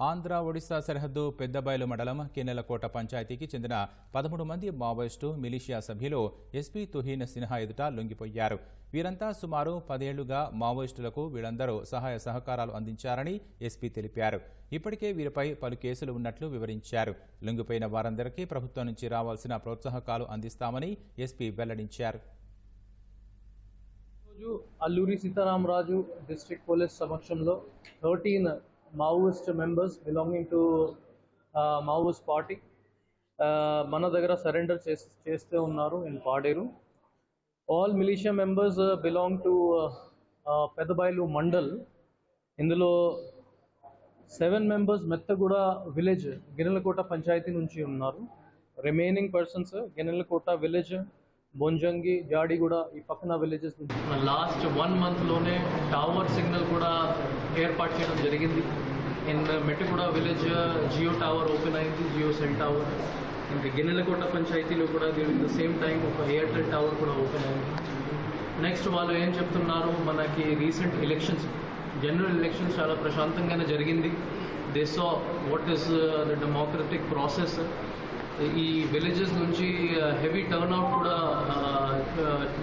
ఆంధ్ర ఒడిశా సరిహద్దు పెద్దబయలు మండలం కిన్నెలకోట పంచాయతీకి చెందిన పదమూడు మంది మావోయిస్టు మిలిషియా సభ్యులు ఎస్పీ తుహీన్ సిన్హా ఎదుట లొంగిపోయారు. వీరంతా సుమారు పదేళ్ళుగా మావోయిస్టులకు వీళ్ళందరూ సహాయ సహకారాలు అందించారని ఎస్పీ తెలిపారు. ఇప్పటికే వీరిపై పలు కేసులు ఉన్నట్లు వివరించారు. లొంగిపోయిన వారందరికీ ప్రభుత్వం నుంచి రావాల్సిన ప్రోత్సాహకాలు అందిస్తామని ఎస్పీ వెల్లడించారు. అల్లూరి సీతారామరాజు డిస్ట్రిక్ట్ పోలీస్ సమక్షంలో thirteen Maoist members belonging to Maoist party మన దగ్గర సరెండర్ చేస్తే ఉన్నారు in Paderu. All militia members belong to Pedabayalu mandal. ఇందులో seven members Mettaguda village Ginnelakota panchayat నుంచి ఉన్నారు. Remaining persons Ginnelakota village Bonjangi Jadiguda ఈ పక్కన విలేజెస్ నుంచి. లాస్ట్ వన్ మంత్లోనే టవర్ సిగ్నల్ కూడా ఏర్పాటు చేయడం జరిగింది. In Mettuguda village Jio tower open అయింది జియో సెల్ టవర్ ఇంకా గిన్నెలకోట పంచాయతీలో కూడా డ్యూరింగ్ ద సేమ్ టైం ఒక ఎయిర్టెల్ టవర్ కూడా ఓపెన్ అయింది. నెక్స్ట్ వాళ్ళు ఏం చెప్తున్నారు? మనకి రీసెంట్ ఎలక్షన్స్ జనరల్ ఎలక్షన్స్ చాలా ప్రశాంతంగానే జరిగింది. They so what is the democratic process ఈ విలేజెస్ నుంచి హెవీ టర్న్అవుట్ కూడా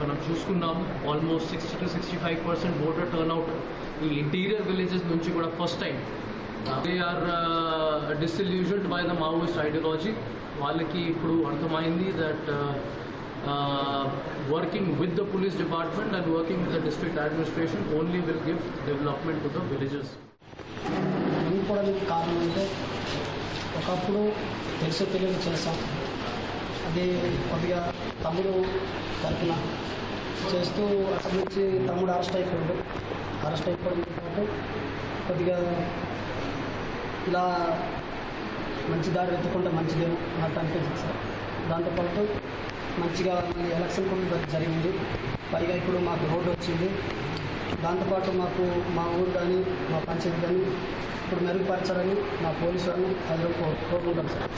మనం చూసుకున్నాము. Almost sixty to sixty five percent voter turnout ఈ ఇంటీరియర్ విలేజెస్ నుంచి కూడా first time they are disillusioned by the Maoist ideology వాళ్ళకి ఇప్పుడు అర్థమైంది that working with the police department and working with the district administration only will give development to the villages కారణం అంటే ఒకప్పుడు తెలుసు తెలియదు చేస్తాం అది కొద్దిగా తమ్ముడు తరపున చేస్తూ అక్కడి నుంచి తమ్ముడు అరెస్ట్ అయిపోయాడు. అరెస్ట్ అయిపోవడంతో పాటు కొద్దిగా ఇలా మంచి దారి ఎత్తుకుంటే మంచిదేమో నాకు అనిపించింది సార్. దాంతోపాటు మంచిగా ఎలక్షన్ కూడా జరిగింది. పైగా ఇప్పుడు మాకు రోడ్డు వచ్చింది. దాంతోపాటు మాకు మా ఊరు కానీ మా పంచాయతీ కానీ ఇప్పుడు మెరుగుపరచాలని మా పోలీసు వాళ్ళని అందరూ కోరుకుంటాం సార్.